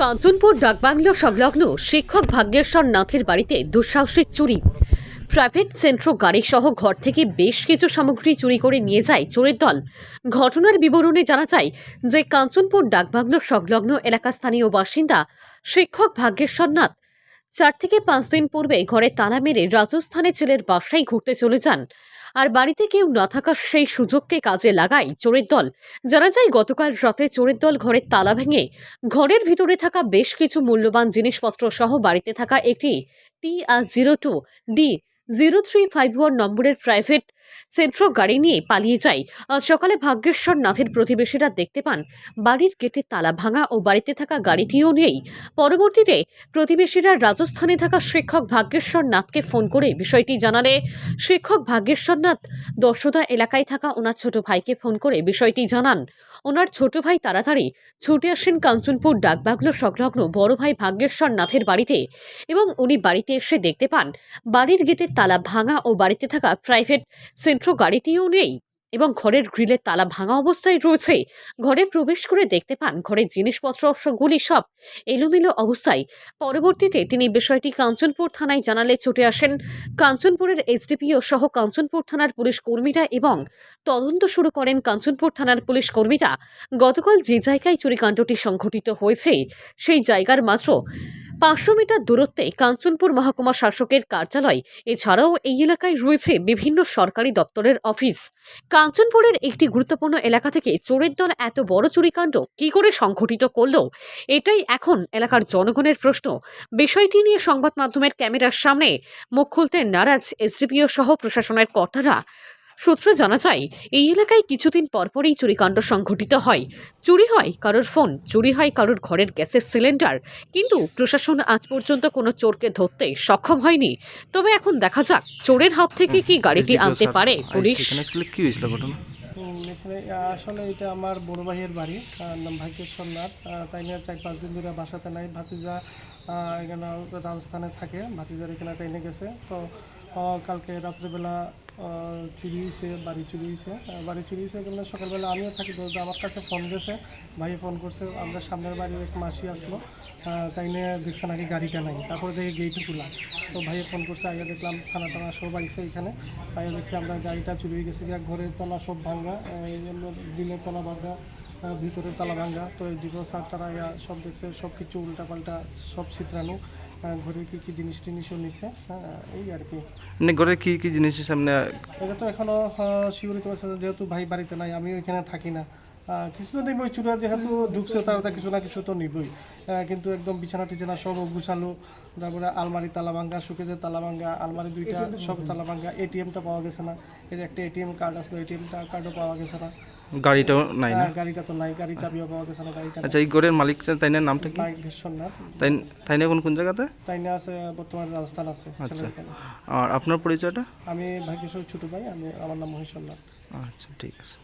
কাঞ্চনপুর ডাকবাংলো সংলগ্ন শিক্ষক ভাগ্যেশ্বর নাথের বাড়িতে দুঃসাহসিক চুরি। প্রাইভেট সেন্ট্রো গাড়ি সহ ঘর থেকে বেশ কিছু সামগ্রী চুরি করে নিয়ে যায় চোরের দল। ঘটনার বিবরণে জানা যায় যে কাঞ্চনপুর ডাকবাংলো সংলগ্ন এলাকা স্থানীয় বাসিন্দা শিক্ষক ভাগ্যেশ্বর নাথ চার থেকে পাঁচ দিন পূর্বে ঘরে তালা মেরে রাজস্থানে ছেলের বাসায় ঘুরতে চলে যান। আর বাড়িতে কেউ না থাকার সেই সুযোগকে কাজে লাগায় চোরের দল। জানা যায়, গতকাল রাতে চোরের দল ঘরের তালা ভেঙে ঘরের ভিতরে থাকা বেশ কিছু মূল্যবান জিনিসপত্র সহ বাড়িতে থাকা একটি T R zero two D zero three five one নম্বরের প্রাইভেট সেন্ট্রো গাড়ি নিয়ে পালিয়ে যায়। আজ সকালে ভাগ্যেশ্বর নাথের প্রতিবেশীরা দেখতে পান, বাড়ির গেটে তালা ভাঙা ও বাড়িতে থাকা গাড়িটিও নেই। পরবর্তীতে প্রতিবেশীরা রাজস্থানে থাকা শিক্ষক ভাগ্যেশ্বর নাথকে ফোন করে বিষয়টি জানালে শিক্ষক ভাগ্যেশ্বর নাথ দর্শদা এলাকায় থাকা ওনার ছোট ভাইকে ফোন করে বিষয়টি জানান। ওনার ছোট ভাই তাড়াতাড়ি ছুটে আসেন কাঞ্চনপুর ডাকবাংলো সংলগ্ন বড় ভাই ভাগ্যেশ্বর নাথের বাড়িতে এবং উনি বাড়িতে এসে দেখতে পান, বাড়ির গেটের তালা ভাঙা ও বাড়িতে থাকা প্রাইভেট সেন্ট্রো গাড়িটিও নেই এবং ঘরের গ্রিলের তালা ভাঙা অবস্থায় রয়েছে। ঘরে প্রবেশ করে দেখতে পান, ঘরের জিনিসপত্র গুলি সব এলোমেলো অবস্থায়। পরবর্তীতে তিনি বিষয়টি কাঞ্চনপুর থানায় জানালে ছুটে আসেন। কাঞ্চনপুরের এসডিপিও সহ কাঞ্চনপুর থানার পুলিশ কর্মীরা এবং তদন্ত শুরু করেন কাঞ্চনপুর থানার পুলিশ কর্মীরা। গতকাল যে জায়গায় চুরিকাণ্ডটি সংঘটিত হয়েছে, সেই জায়গার মাত্র পাঁচশো মিটার দূরত্বে কাঞ্চনপুর মহকুমা শাসকের কার্যালয়, এছাড়াও এই এলাকায় রয়েছে বিভিন্ন সরকারি দপ্তরের অফিস। কাঞ্চনপুরের একটি গুরুত্বপূর্ণ এলাকা থেকে চোরের দল এত বড় চুরিকাণ্ড কী করে সংঘটিত করল? এটাই এখন এলাকার জনগণের প্রশ্ন। বিষয়টি নিয়ে সংবাদ মাধ্যমের ক্যামেরার সামনে মুখ খুলতে নারাজ এসডিপিও সহ প্রশাসনের কর্তারা। সূত্রে জানা যায় এই এলাকায় কিছুদিন পরপরই চুরিকাণ্ড সংঘটিত হয়। চুরি হয় কারোর ফোন চুরি হয় কারোর ঘরের গ্যাসের সিলিন্ডার। কিন্তু প্রশাসন আজ পর্যন্ত কোনো চোরকে ধরতে সক্ষম হয়নি। তবে এখন দেখা যাক চোরের হাত থেকে কি গাড়িটি আনতে পারে পুলিশ। এখানে কি হয়েছিল ঘটনা? এখানে আসলে এটা আমার বড় ভাইয়ের বাড়ি তার নাম ভাগ্যেশ্বর নাথ। তাই নিয়ে চার পাঁচ দিন ধরে বাসাতে নাই। ভাতিজা এখানে রাজস্থানে থাকে। ভাতিজার এখানে তাই নিয়ে গেছে। তো কালকে রাত্রেবেলা চুরি হয়েছে বাড়ি চুরি হয়েছে বাড়ি চুরি হয়েছে এখানে সকালবেলা আমিও থাকি, তো আমার কাছে ফোন গেছে, ভাই ফোন করছে, আমরা সামনের বাড়ির এক মাসি আসলো তাই নিয়ে দেখছে নাকি গাড়িটা নাই, তারপরে দেখে গেইটে খোলা। তো ভাইয়ে ফোন করছে আগে দেখলাম থানা টানা সব আইসে এখানে আগে দেখছি আমরা গাড়িটা চুরি হয়ে গেছে ঘরের তলা সব ভাঙ্গা এই গ্রিলের তলা ভাঙ্গা ভিতরের তলা ভাঙ্গা তো এইদিকেও স্যার তারা ইয়া সব দেখছে সব কিছু উল্টাপাল্টা, সব ছিত্রানো আহ, ঘরে কি কি জিনিস টিনিসও নিছে? হ্যাঁ এই আর কি। মানে ঘরে কি কি জিনিস সামনে এটা তো এখনও শিউরিত পারছে না, যেহেতু ভাই বাড়িতে নাই আমি ওইখানে থাকি না। কিছু তো নিবই চূড়া যেহেতু ঢুকছে তারা কিছু না কিছু তো নিবই। কিন্তু একদম বিছানা টিছানা সব গুছালো তারপরে আলমারি তালা ভাঙ্গা সুকেজের তালা ভাঙ্গা আলমারি দুইটা সব তালা ভাঙ্গা এটিএমটা পাওয়া গেছে না। এর একটা এটিএম কার্ড আসলো এটিএমটা কার্ডও পাওয়া গেছে না। গাড়িটাও নাই না? গাড়িটা তো নাই গাড়ি চাবিও পাওয়া গেছে না গাড়িটা আচ্ছা এই ঘরের মালিক তাই না নামটা কি? ভীষণনাথ। তাই তাই না কোন কোন জায়গাতে? তাই না আছে বর্তমানে রাজস্থান আছে আচ্ছা। আর আপনার পরিচয়টা? আমি ভাগ্যেশ্বর ছোট ভাই আমি আমার নাম মহেশ্বরনাথ। আচ্ছা ঠিক আছে।